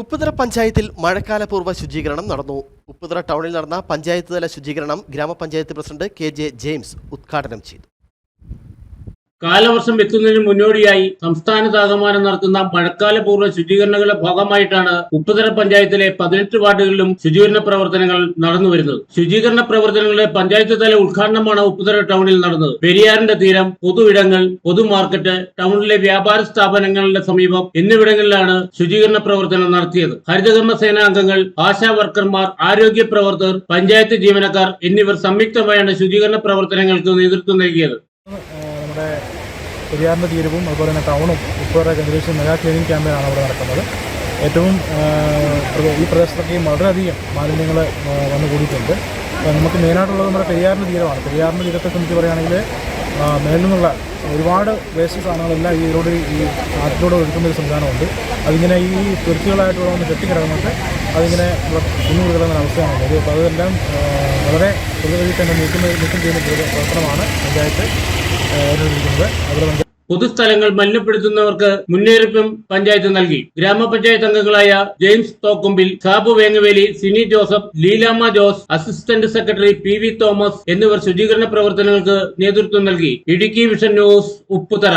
ഉപ്പുതറ പഞ്ചായത്തിൽ മഴക്കാലപൂർവ ശുചീകരണം നടന്നു. ഉപ്പുതറ ടൗണിൽ നടന്ന പഞ്ചായത്ത് തല ശുചീകരണം ഗ്രാമപഞ്ചായത്ത് പ്രസിഡന്റ് കെ ജെ ജെയിംസ് ഉദ്ഘാടനം ചെയ്തു. കാലവർഷം എത്തുന്നതിന് മുന്നോടിയായി സംസ്ഥാനത്താകമാനം നടത്തുന്ന മഴക്കാലപൂർവ ശുചീകരണങ്ങളുടെ ഭാഗമായിട്ടാണ് ഉപ്പുതര പഞ്ചായത്തിലെ പതിനെട്ട് വാർഡുകളിലും ശുചീകരണ പ്രവർത്തനങ്ങൾ നടന്നു നടന്നുവരുന്നത് ശുചീകരണ പ്രവർത്തനങ്ങളുടെ പഞ്ചായത്ത് തല ഉദ്ഘാടനമാണ് ഉപ്പുതര ടൗണിൽ നടന്നത്. പെരിയാറിന്റെ തീരം പൊതു ഇടങ്ങൾ പൊതു മാർക്കറ്റ് ടൗണിലെ വ്യാപാര സ്ഥാപനങ്ങളുടെ സമീപം എന്നിവിടങ്ങളിലാണ് ശുചീകരണ പ്രവർത്തനം നടത്തിയത്. ഹരിതകർമ്മ സേനാംഗങ്ങൾ ആശാ വർക്കർമാർ ആരോഗ്യ പ്രവർത്തകർ പഞ്ചായത്ത് ജീവനക്കാർ എന്നിവർ സംയുക്തമായാണ് ശുചീകരണ പ്രവർത്തനങ്ങൾക്ക് നേതൃത്വം നൽകിയത്. നമ്മുടെ പെരിയാറിന്റെ തീരവും അതുപോലെ തന്നെ ടൗണും ഉപ്പുതറ കേന്ദ്രീകരിച്ച് മെഗാ ക്ലീനിങ് ക്യാമ്പയിനാണ് അവിടെ നടക്കുന്നത്. ഏറ്റവും ഈ പ്രദേശത്തൊക്കെയും വളരെയധികം മാലിന്യങ്ങൾ വന്നു കൂടിയിട്ടുണ്ട്. നമുക്ക് മെയിനായിട്ടുള്ളത് നമ്മുടെ പെരിയാറിന്റെ തീരമാണ്. പെരിയാറിന്റെ തീരത്തെ സംബന്ധിച്ച് പറയുകയാണെങ്കിൽ മേലിൽ നിന്നുള്ള ഒരുപാട് വേസ്റ്റ് സാധനങ്ങളെല്ലാം ഇതിലൂടെ ഈ ആറ്റിലൂടെ ഒഴുക്കുന്ന ഒരു സംവിധാനമുണ്ട്. അതിങ്ങനെ ഈ തുരുത്തുകളായിട്ടുള്ള ഒന്ന് കെട്ടിക്കിടന്നിട്ട് അതിങ്ങനെ കുഞ്ഞു കൊടുക്കുന്ന അവസ്ഥയാണ് അത് അപ്പോൾ അതെല്ലാം വളരെ ദ്രുതഗതിയിൽ തന്നെ നീക്കുന്ന നീക്കം ചെയ്യുന്ന പ്രവർത്തനമാണ് പഞ്ചായത്ത് ഏഹ്, ഏർപ്പെട്ടിരിക്കുന്നത് അതുപോലെ പൊതുസ്ഥലങ്ങൾ മലിനപ്പെടുത്തുന്നവർക്ക് മുന്നേറിപ്പും പഞ്ചായത്ത് നൽകി. ഗ്രാമപഞ്ചായത്ത് അംഗങ്ങളായ James Thokkumpil Sabu Vengaveli Sini Joseph Leelamma Jose assistant secretary P V Thomas എന്നിവർ ശുചീകരണ പ്രവർത്തനങ്ങൾക്ക് നേതൃത്വം നൽകി. Idukki vision news Upputhara.